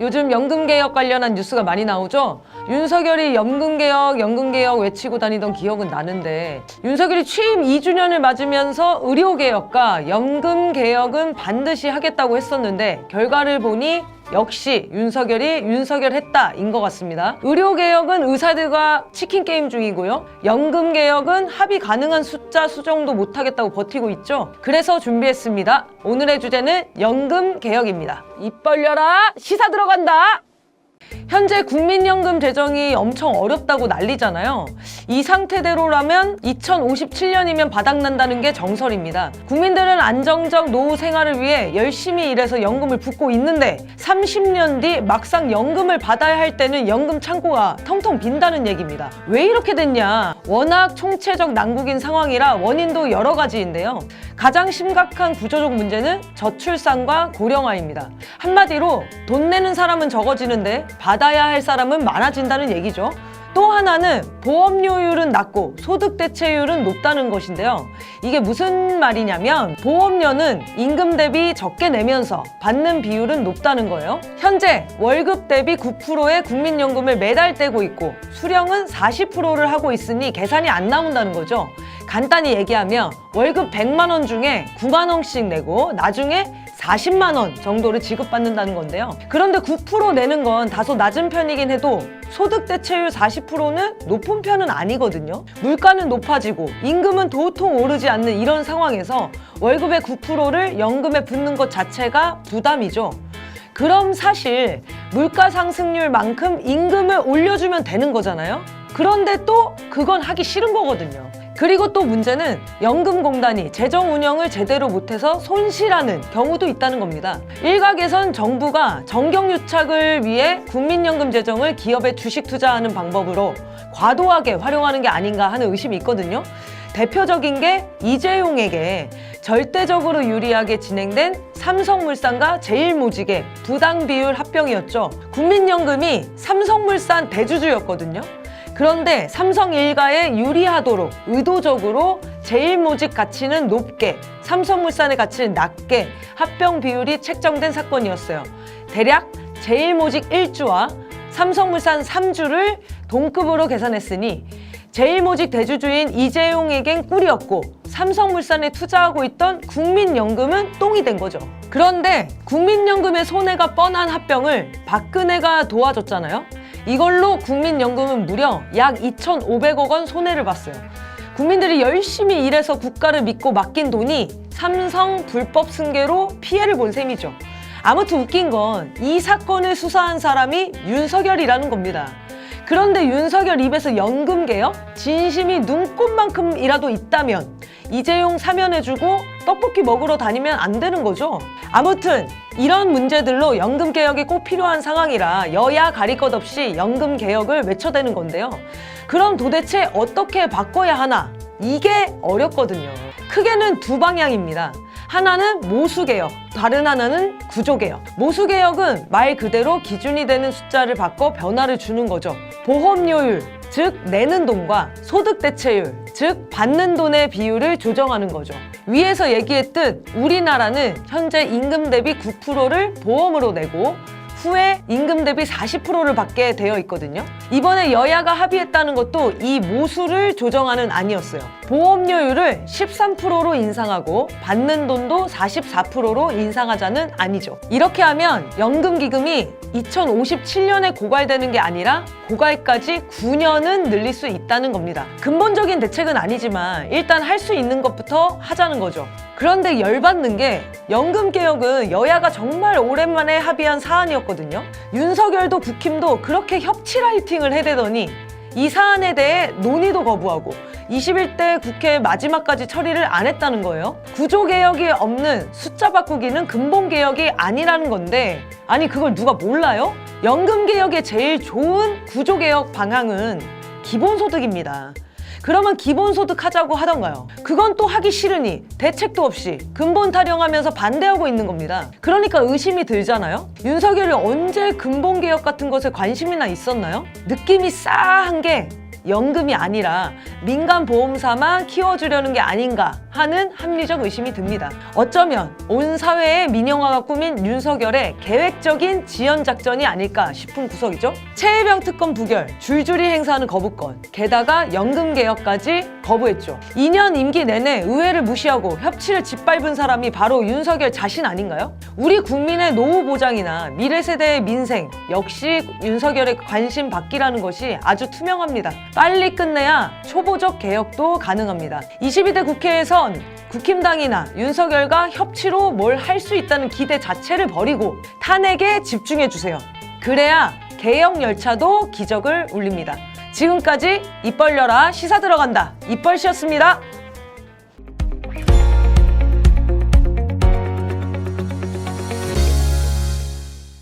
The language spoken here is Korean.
요즘 연금개혁 관련한 뉴스가 많이 나오죠? 윤석열이 연금개혁, 연금개혁 외치고 다니던 기억은 나는데 윤석열이 취임 2주년을 맞으면서 의료개혁과 연금개혁은 반드시 하겠다고 했었는데 결과를 보니 역시 윤석열이 윤석열 했다 인 것 같습니다. 의료개혁은 의사들과 치킨게임 중이고요. 연금개혁은 합의 가능한 숫자 수정도 못하겠다고 버티고 있죠. 그래서 준비했습니다. 오늘의 주제는 연금개혁입니다. 입 벌려라! 시사 들어간다! 현재 국민연금 재정이 엄청 어렵다고 난리잖아요. 이 상태대로라면 2057년이면 바닥난다는 게 정설입니다. 국민들은 안정적 노후 생활을 위해 열심히 일해서 연금을 붓고 있는데 30년 뒤 막상 연금을 받아야 할 때는 연금 창고가 텅텅 빈다는 얘기입니다. 왜 이렇게 됐냐? 워낙 총체적 난국인 상황이라 원인도 여러 가지인데요. 가장 심각한 구조적 문제는 저출산과 고령화입니다. 한마디로 돈 내는 사람은 적어지는데 받아야 할 사람은 많아진다는 얘기죠. 또 하나는 보험료율은 낮고 소득 대체율은 높다는 것인데요. 이게 무슨 말이냐면 보험료는 임금 대비 적게 내면서 받는 비율은 높다는 거예요. 현재 월급 대비 9%의 국민연금을 매달 떼고 있고 수령은 40%를 하고 있으니 계산이 안 나온다는 거죠. 간단히 얘기하면 월급 100만 원 중에 9만 원씩 내고 나중에 40만 원 정도를 지급받는다는 건데요. 그런데 9% 내는 건 다소 낮은 편이긴 해도 소득 대체율 40%는 높은 편은 아니거든요. 물가는 높아지고 임금은 도통 오르지 않는 이런 상황에서 월급의 9%를 연금에 붓는 것 자체가 부담이죠. 그럼 사실 물가 상승률만큼 임금을 올려주면 되는 거잖아요. 그런데 또 그건 하기 싫은 거거든요. 그리고 또 문제는 연금공단이 재정 운영을 제대로 못해서 손실하는 경우도 있다는 겁니다. 일각에선 정부가 정경유착을 위해 국민연금 재정을 기업에 주식 투자하는 방법으로 과도하게 활용하는 게 아닌가 하는 의심이 있거든요. 대표적인 게 이재용에게 절대적으로 유리하게 진행된 삼성물산과 제일모직의 부당 비율 합병이었죠. 국민연금이 삼성물산 대주주였거든요. 그런데 삼성 일가에 유리하도록 의도적으로 제일 모직 가치는 높게 삼성물산의 가치는 낮게 합병 비율이 책정된 사건이었어요. 대략 제일 모직 1주와 삼성물산 3주를 동급으로 계산했으니 제일모직 대주주인 이재용에겐 꿀이었고 삼성물산에 투자하고 있던 국민연금은 똥이 된 거죠. 그런데 국민연금의 손해가 뻔한 합병을 박근혜가 도와줬잖아요. 이걸로 국민연금은 무려 약 2,500억 원 손해를 봤어요. 국민들이 열심히 일해서 국가를 믿고 맡긴 돈이 삼성 불법 승계로 피해를 본 셈이죠. 아무튼 웃긴 건 이 사건을 수사한 사람이 윤석열이라는 겁니다. 그런데 윤석열 입에서 연금 개혁? 진심이 눈꽃만큼이라도 있다면 이재용 사면해주고 떡볶이 먹으러 다니면 안 되는 거죠. 아무튼 이런 문제들로 연금 개혁이 꼭 필요한 상황이라 여야 가릴 것 없이 연금 개혁을 외쳐대는 건데요. 그럼 도대체 어떻게 바꿔야 하나? 이게 어렵거든요. 크게는 두 방향입니다. 하나는 모수개혁, 다른 하나는 구조개혁. 모수개혁은 말 그대로 기준이 되는 숫자를 바꿔 변화를 주는 거죠. 보험료율, 즉 내는 돈과 소득 대체율, 즉 받는 돈의 비율을 조정하는 거죠. 위에서 얘기했듯 우리나라는 현재 임금 대비 9%를 보험으로 내고 후에 임금 대비 40%를 받게 되어 있거든요. 이번에 여야가 합의했다는 것도 이 모수를 조정하는 안이었어요. 보험료율을 13%로 인상하고 받는 돈도 44%로 인상하자는 아니죠. 이렇게 하면 연금기금이 2057년에 고갈되는 게 아니라 고갈까지 9년은 늘릴 수 있다는 겁니다. 근본적인 대책은 아니지만 일단 할 수 있는 것부터 하자는 거죠. 그런데 열받는 게 연금 개혁은 여야가 정말 오랜만에 합의한 사안이었거든요. 윤석열도 국힘도 그렇게 협치 라이팅을 해대더니 이 사안에 대해 논의도 거부하고 21대 국회 마지막까지 처리를 안 했다는 거예요. 구조 개혁이 없는 숫자 바꾸기는 근본 개혁이 아니라는 건데 아니 그걸 누가 몰라요? 연금 개혁의 제일 좋은 구조 개혁 방향은 기본소득입니다. 그러면 기본소득 하자고 하던가요? 그건 또 하기 싫으니 대책도 없이 근본 타령하면서 반대하고 있는 겁니다. 그러니까 의심이 들잖아요? 윤석열이 언제 근본 개혁 같은 것에 관심이나 있었나요? 느낌이 싸한 게 연금이 아니라 민간 보험사만 키워주려는 게 아닌가 하는 합리적 의심이 듭니다. 어쩌면 온 사회의 민영화가 꾸민 윤석열의 계획적인 지연 작전이 아닐까 싶은 구석이죠. 최혜병 특검 부결, 줄줄이 행사하는 거부권, 게다가 연금 개혁까지 거부했죠. 2년 임기 내내 의회를 무시하고 협치를 짓밟은 사람이 바로 윤석열 자신 아닌가요? 우리 국민의 노후 보장이나 미래 세대의 민생 역시 윤석열의 관심 받기라는 것이 아주 투명합니다. 빨리 끝내야 초보적 개혁도 가능합니다. 22대 국회에선 국힘당이나 윤석열과 협치로 뭘 할 수 있다는 기대 자체를 버리고 탄핵에 집중해 주세요. 그래야 개혁 열차도 기적을 울립니다. 지금까지 입 벌려라 시사 들어간다. 입벌씨였습니다.